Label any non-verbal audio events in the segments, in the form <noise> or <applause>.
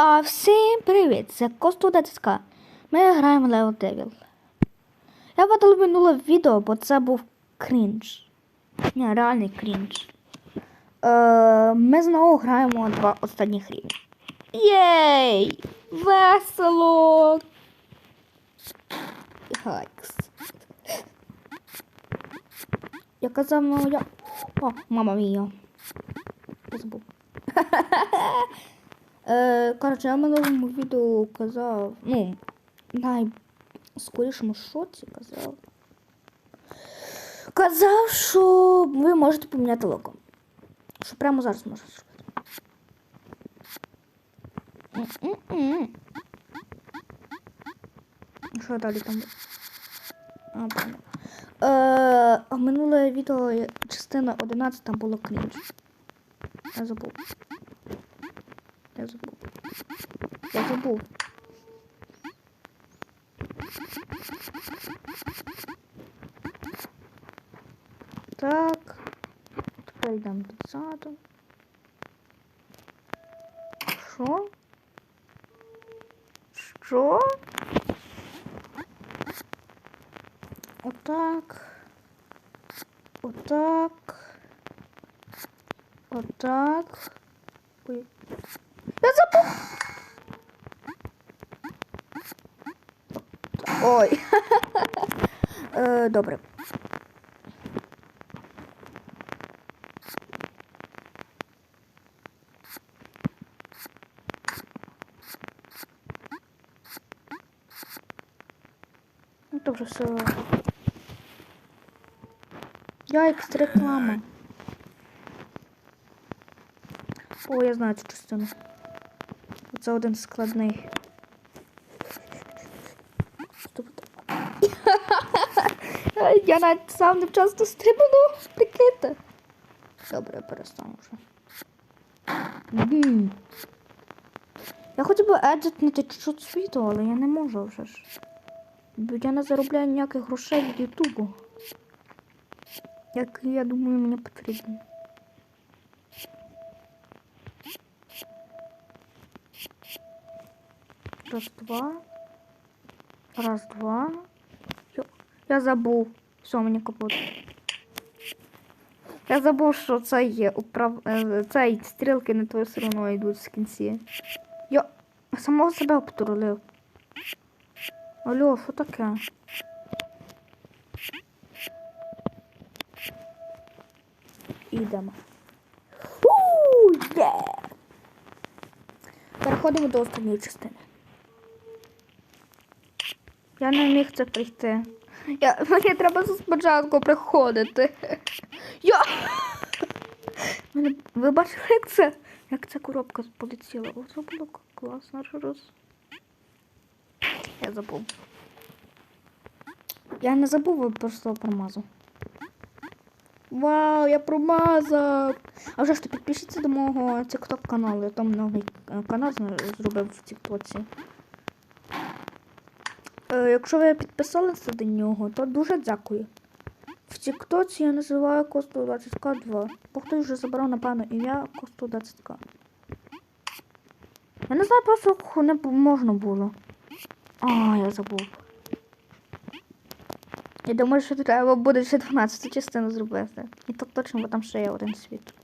А всім привіт! Це Костудецька. Ми граємо Level Devil. Я видала минуле відео, бо це був крінж. Ні, реальний крінж. Е, ми знову граємо два останніх рівні. Єй! Весело! Хайкс. Я казав, ну я. О, мама мія. Забув. <laughs> Е, коротше, я в минулому відео казав, ну, найскорішому шоці казав. Казав, що ви можете поміняти лого. Що прямо зараз можете зробити. Що далі там? А. Е, минуле відео, частина 11, там було крінж. Я забув. Я забув. Так. Тепер йдемо дозаду. Що? Що? Отак. Отак. Отак. Ой. Я забув. Ой. <laughs> е, добре. Ну, добре, все. Я ексtra реклама. О, я знаю цю частину. Це один складний. Я навіть сам невчасно стрибнув. Прикиньте. Добре, перестану вже. Мгм. Я хотів би едитнути чуть-чуть світу, але я не можу вже ж. Бо я не заробляю ніяких грошей від Ютубу. Як я думаю, мені потрібно. Раз, два. Раз, два. Я забув. Все, мені капот. Я забув, що це є управ... е, цей стрілки на твою сторону йдуть в кінці. Йо, самого себе обтурилив. Алло, що таке? Ідемо. Уу, є! Переходимо до останньої частини. Я не міг це прийти. Я, мені треба спочатку приходити. Я... Ви бачили, як це? Як ця коробка полетіла? О, це було класно раз. Я забув. Я не забув, я просто промазав. Вау, я промазав! А вже ж ти підпишіться до мого TikTok каналу. Я там новий е, канал зробив в Тіктоці. Е, якщо ви підписалися до нього, то дуже дякую. В Тіктоці я називаю Косту 20К2. Бо хтось вже забрав, напевно, ім'я Косту 20К. Я не знаю просто не можна було. А, я забув. Я думаю, що треба буде ще 12 частину зробити. І то точно, бо там ще є один світ.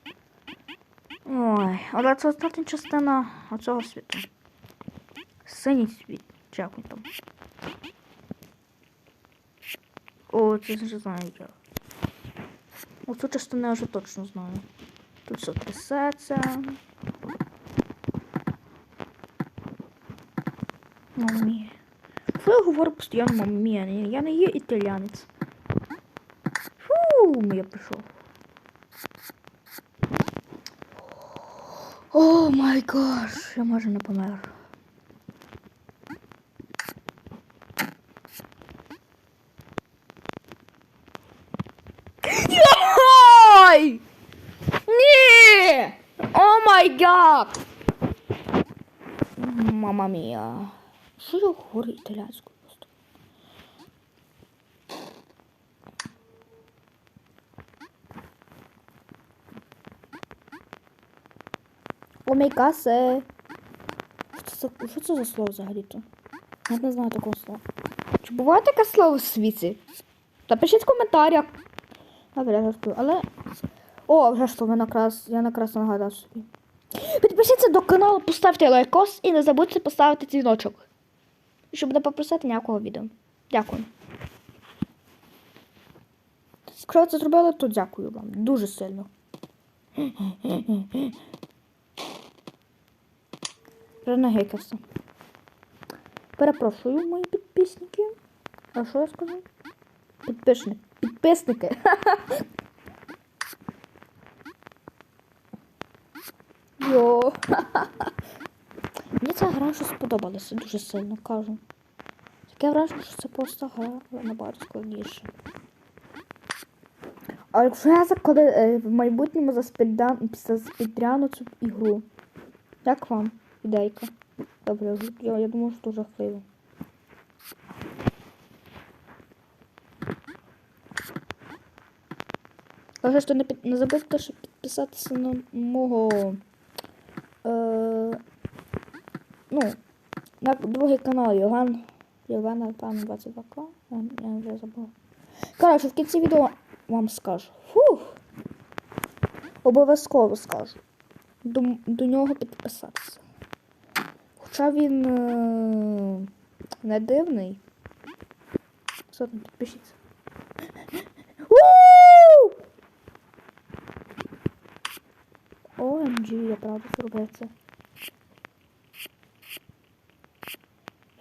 Ой, але це остання частина оцього світу. Синій світ. Там? О, це вже знаю я. Оцю частину я вже точно знаю. Тут все трясеться. Мамі. Що я говорю постійно мамі? Я не є італіянець. Фу, я пішов. О май гаш, я майже не помер. Ой! Ні! Гад! Мама мія. Що я говорю італійською просто? Омейкасе. що це за слово взагалі-то? Я не знаю такого слова. Чи буває таке слово в світі? Напишіть в коментарях. Добре, я жартую, але. О, вже що, ви накрас... я накрасно нагадав собі. Підпишіться до каналу, поставте лайкос і не забудьте поставити дзвіночок. Щоб не попросити ніякого відео. Дякую. Якщо це зробили, то дякую вам. Дуже сильно. Вже нагикався. Перепрошую, мої підписники. А що я скажу? Підписник. Підписники. <laughs> Йо. <laughs> Мені ця гра щось сподобалася дуже сильно, кажу. Таке враження, що це просто гра набагато складніше. А якщо я коли е, в майбутньому заспідряну цю ігру, як вам ідейка? Добре, я, я думаю, що жахливо. Але що не, під, не забудьте, щоб підписатися на мого е, ну, на другий канал Йоган Євгена пан 22К. Я, я вже забула. Коротше, в кінці відео вам скажу. Фух. Обов'язково скажу. До, до нього підписатися. Хоча він е, не дивний. Все підпишіться. Я правда зробив це.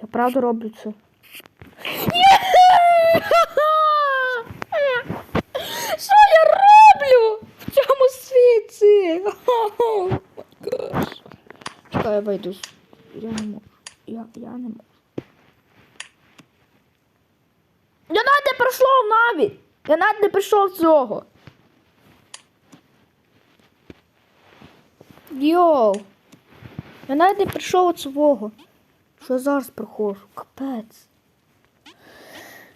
Я правда роблю це. <laughs> Що я роблю в цьому світі? <laughs> О. Чекай, я вийду. Я не можу. Я, я не можу. Я навіть не пройшов навіть. Я навіть не прийшов цього. Йоу. Я навіть не прийшов цього. Що я зараз проходжу? Капець.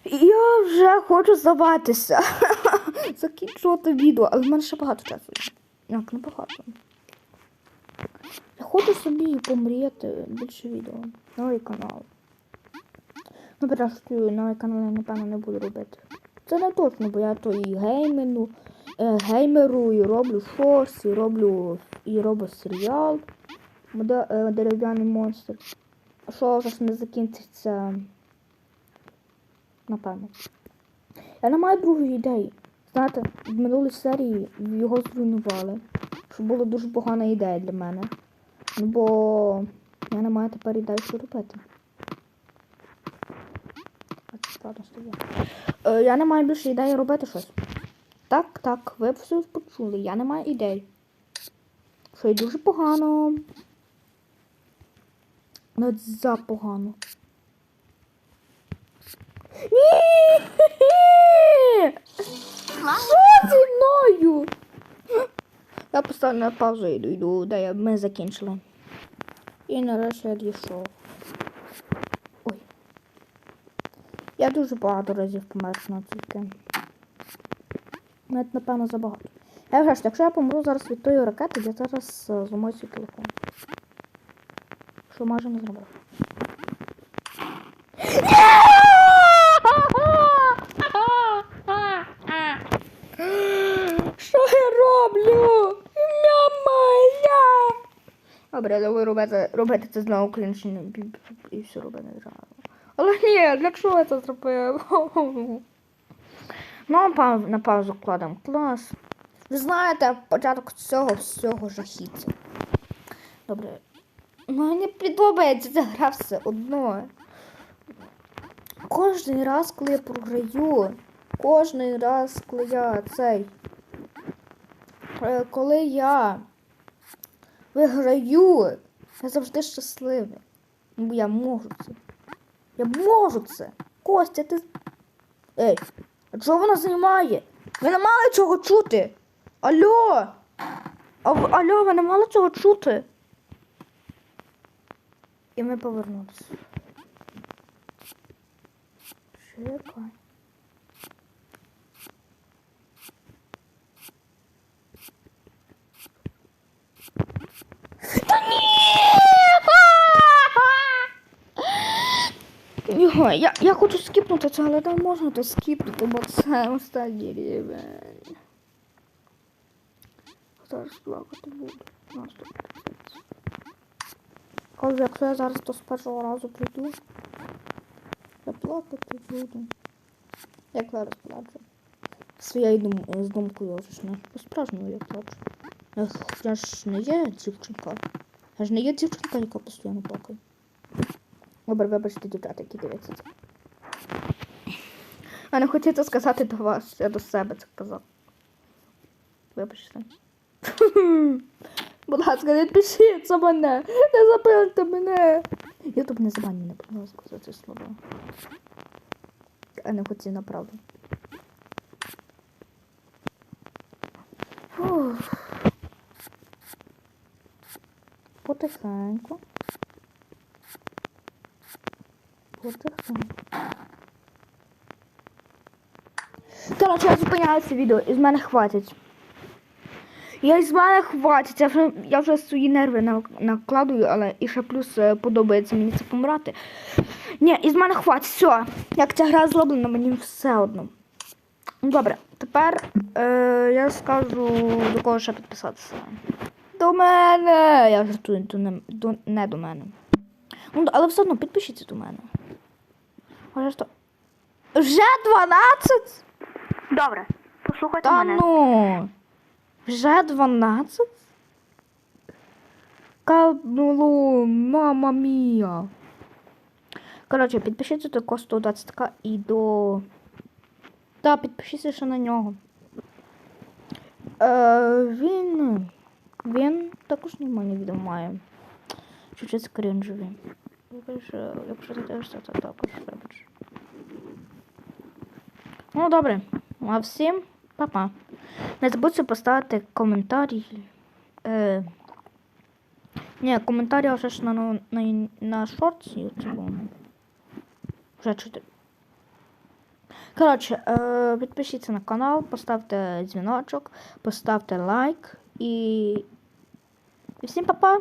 Я вже хочу здаватися. <laughs> Закінчувати відео, але в мене ще багато часу. Як не багато. Я хочу собі помріяти більше відео. Новий канал. Ну, зрештою, новий канал я, напевно, не буду робити. Це не точно, бо я то і геймину, е, геймеру, і роблю шорс, і роблю, і роблю серіал. Е, Дерев'яний монстр. А що ж не закінчиться. Напевно. Я не маю другої ідеї. Знаєте, в минулій серії його зруйнували. Що була дуже погана ідея для мене. Ну бо я не маю тепер ідеї, що робити. Е, я не маю більше ідеї робити щось. Так, так, ви все почули. Я не маю ідей. Що дуже погано. Навіть запогано. Ні! Що зі мною? Я поставлю на паузу і йду, де ми закінчили. І нарешті я дійшов. Ой. Я дуже багато разів помер на тільки. Навіть, напевно, забагато. Я вже ж, якщо я помру зараз від тої ракети, я зараз е, зламаю свій телефон. Що майже не зробив. Що я роблю? Мя-моя! Добре, давай робити, робити це знову крінжі і все робити не треба. Але ні, для чого я це зробив? <laughs> Ну, на паузу кладемо. Клас. Ви знаєте, початок цього всього жахіття. Добре. Мені подобається ця гра все одно. Кожний раз, коли я програю, кожний раз, коли я цей. е, Коли я виграю, я завжди щасливий. Бо я можу це. Я можу це. Костя, ти. Ей, а чого вона знімає? Ви не мали чого чути. Алло! Алло, ви не мали чого чути? І ми повернулися. Чекай. Ні! <laughs> Я, я хочу скіпнути це, але там можна то скіпнути, бо це останній рівень. Зараз плакати буду. Просто капець. Якщо я зараз то з першого разу прийду, я плакати буду. Як зараз плачу. Своєю дум... з думкою вже ж не по-справжньому я плачу. Я ж не є дівчинка. Я ж не є дівчинка, яка постійно плакає. Добре, вибачте, дівчата, які дивляться це. А не хотіти сказати до вас, я до себе це казав. Вибачте. <laughs> Будь ласка, не підпишіться мене, не забирайте мене. Ютуб не забань мене, будь ласка, за це слово. А не хотів направду. Потихеньку. Потихеньку. Коротше, я зупиняю це відео, із мене хватить. Я із мене хватить. Я вже, я вже свої нерви накладую, але і ще плюс е, подобається мені це помирати. Ні, із мене хватить. Все. Як ця гра зроблена, мені все одно. Добре, тепер е, я скажу до кого ще підписатися. До мене! Я жартую, то не, до, не до мене. Ну, але все одно підпишіться до мене. Може, що? Вже 12? Добре, послухайте Та мене. ну. Вже 12? Кабнуло, мама мія. Коротше, підпишіться до Косту 20к і до. Та, підпишіться ще на нього. Е, він. Він також нормальні відео має. Чуть-чуть кринжові. Якщо, якщо ти дивишся, то також вибач. Ну, добре. А всім па-па. Не забудьте поставити коментарі. Е... Ні, коментарі вже ж на, на, на, на шорті. Вже чотири. Коротше, е, підпишіться на канал, поставте дзвіночок, поставте лайк і. І всім па-па!